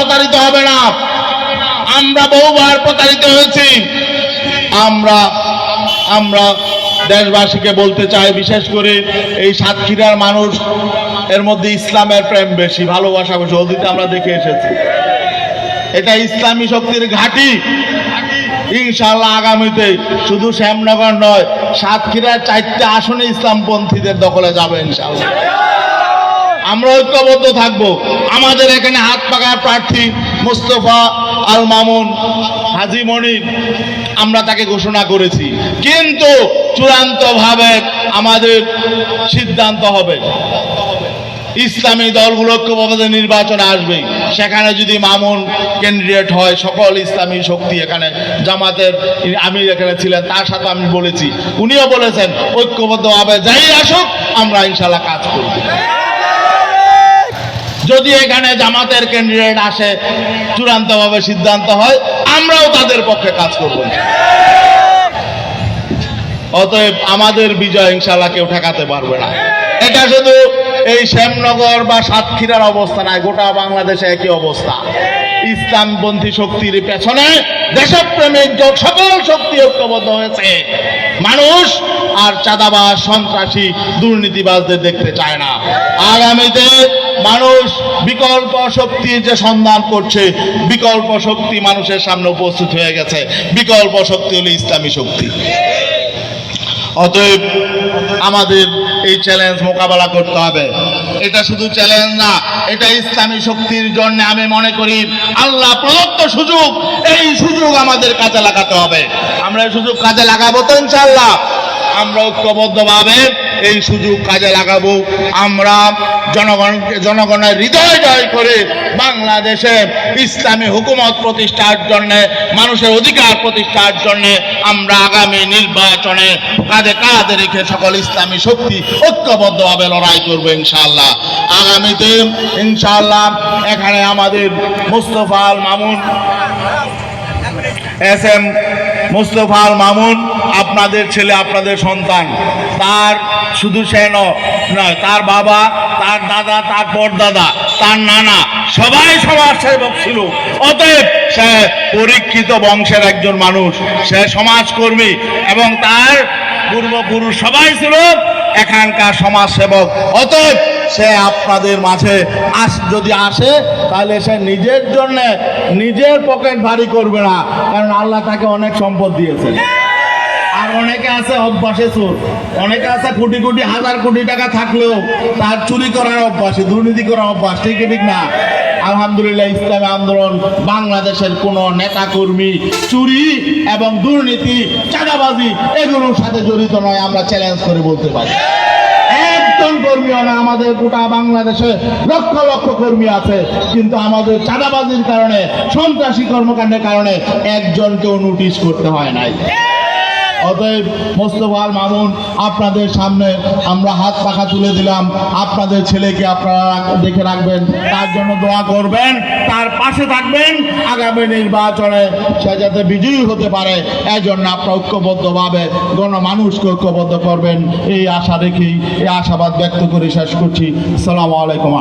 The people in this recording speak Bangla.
প্রতারিত হবে না। আমরা বহুবার প্রতারিত হয়েছি। আমরা আমরা দেশবাসীকে বলতে চাই, বিশেষ করে এই সাতক্ষীরার মানুষ, এর মধ্যে ইসলামের প্রেম বেশি, ভালোবাসা বেশি অতীতে আমরা দেখে এসেছি। এটা ইসলামী শক্তির ঘাঁটি। ইনশাল্লাহ আগামীতে শুধু শ্যামনগর নয়, সাতক্ষীরার চারটে আসনে ইসলামপন্থীদের দখলে যাবে ইনশাল্লাহ আমরা ঐক্যবদ্ধ থাকব। আমাদের এখানে হাত পাকার প্রার্থী মোস্তফা আল মামুন হাজি মনির, আমরা তাকে ঘোষণা করেছি। কিন্তু চূড়ান্তভাবে আমাদের সিদ্ধান্ত হবে। ইসলামী দলগুলো ঐক্যবদ্ধ নির্বাচনে আসবে। সেখানে যদি মামুন ক্যান্ডিডেট হয়, সকল ইসলামী শক্তি এখানে, জামাতের আমি এখানে ছিলেন, তার সাথে আমি বলেছি। উনিও বলেছেন, ঐক্যবদ্ধভাবে যাই আসুক, আমরা ইনশাল্লাহ কাজ করব। যদি এখানে জামাতের ক্যান্ডিডেট আসে, চূড়ান্তভাবে সিদ্ধান্ত হয়, আমরাও তাদের পক্ষে কাজ করব। অতএব আমাদের বিজয় ইনশাল্লাহ কেউ ঠেকাতে পারবে না। এটা শুধু এই শ্যামনগর বা সাতক্ষীরার অবস্থা নয়, গোটা বাংলাদেশে একই অবস্থা। ইসলামপন্থী শক্তির পেছনে দেশপ্রেমিক জ- সকল শক্তি ঐক্যবদ্ধ হয়েছে, মানুষ আর চাঁদাবাজ, সন্ত্রাসী, দুর্নীতিবাজদের দেখতে চায় না। আগামীতে মানুষ বিকল্প শক্তির যে সন্ধান করছে, বিকল্প শক্তি মানুষের সামনে উপস্থিত হয়ে গেছে। বিকল্প শক্তি হলো ইসলামী শক্তি। অতএব আমাদের এই চ্যালেঞ্জ মোকাবেলা করতে হবে। এটা শুধু চ্যালেঞ্জ না, এটা ইসলামী শক্তির জন্য আমি মনে করি আল্লাহ প্রদত্ত সুযোগ, এই সুযোগ আমাদের কাজে লাগাতে হবে। আমরা সুযোগ কাজে লাগাবো তো ইনশাল্লাহ আমরা ঐক্যবদ্ধভাবে এই সুযোগ কাজে লাগাবো। আমরা জনগণকে জনগণের হৃদয় জয় করে বাংলাদেশে ইসলামী হুকুমত প্রতিষ্ঠার জন্য, মানুষের অধিকার প্রতিষ্ঠার জন্য আমরা আগামী নির্বাচনে কাঁধে কাঁধে রেখে সকল ইসলামী শক্তি ঐক্যবদ্ধভাবে লড়াই করব ইনশাআল্লাহ। আগামীতে ইনশাআল্লাহ এখানে আমাদের মুস্তফা আল মামুন, এস এম মুস্তফা মামুন আপনাদের ছেলে, আপনাদের সন্তান। তার শুধু সে নয়, তার বাবা, তার দাদা, তার পরদাদা তার নানা, সবাই সমাজ সেবক ছিল। অতএব সে পরীক্ষিত বংশের একজন মানুষ, সে সমাজকর্মী এবং তার পূর্বপুরুষ সবাই ছিল এখানকার সমাজ সেবক অতএব সে আপনাদের মাঝে আস, যদি আসে, তাহলে সে নিজের জন্যে নিজের পকেট ভারী করবে না। কারণ আল্লাহ তাকে অনেক সম্পদ দিয়েছে আর অনেকে আছে অভ্যাসে চোর। অনেকে আছে কোটি কোটি, হাজার কোটি টাকা থাকলেও তার চুরি করার অভ্যাসে, দুর্নীতি করার অভ্যাস, ঠিক ঠিক না? আলহামদুলিল্লাহ, ইসলামী আন্দোলন, বাংলাদেশের কোন নেতা কর্মী চুরি এবং দুর্নীতি, চাঁদাবাজি, এগুলোর সাথে জড়িত নয়, আমরা চ্যালেঞ্জ করে বলতে পারি। একজন কর্মীও না আমাদের গোটা বাংলাদেশে লক্ষ লক্ষ কর্মী আছে। কিন্তু আমাদের চাঁদাবাজির কারণে, সন্ত্রাসী কর্মকাণ্ডের কারণে একজনকেও নোটিশ করতে হয় নাই। অতএব মোস্তফা আল মামুন, আপনাদের সামনে আমরা হাত পাখা তুলে দিলাম। আপনাদের ছেলেকে আপনারা দেখে রাখবেন। তার জন্য দোয়া করবেন। তার পাশে থাকবেন। আগামী নির্বাচনে সে যাতে বিজয়ী হতে পারে এই জন্য আপনারা ঐক্যবদ্ধভাবে গণমানুষকে ঐক্যবদ্ধ করবেন। এই আশা রেখেই এই আশাবাদ ব্যক্ত করে শেষ করছি। সালামু আলাইকুম।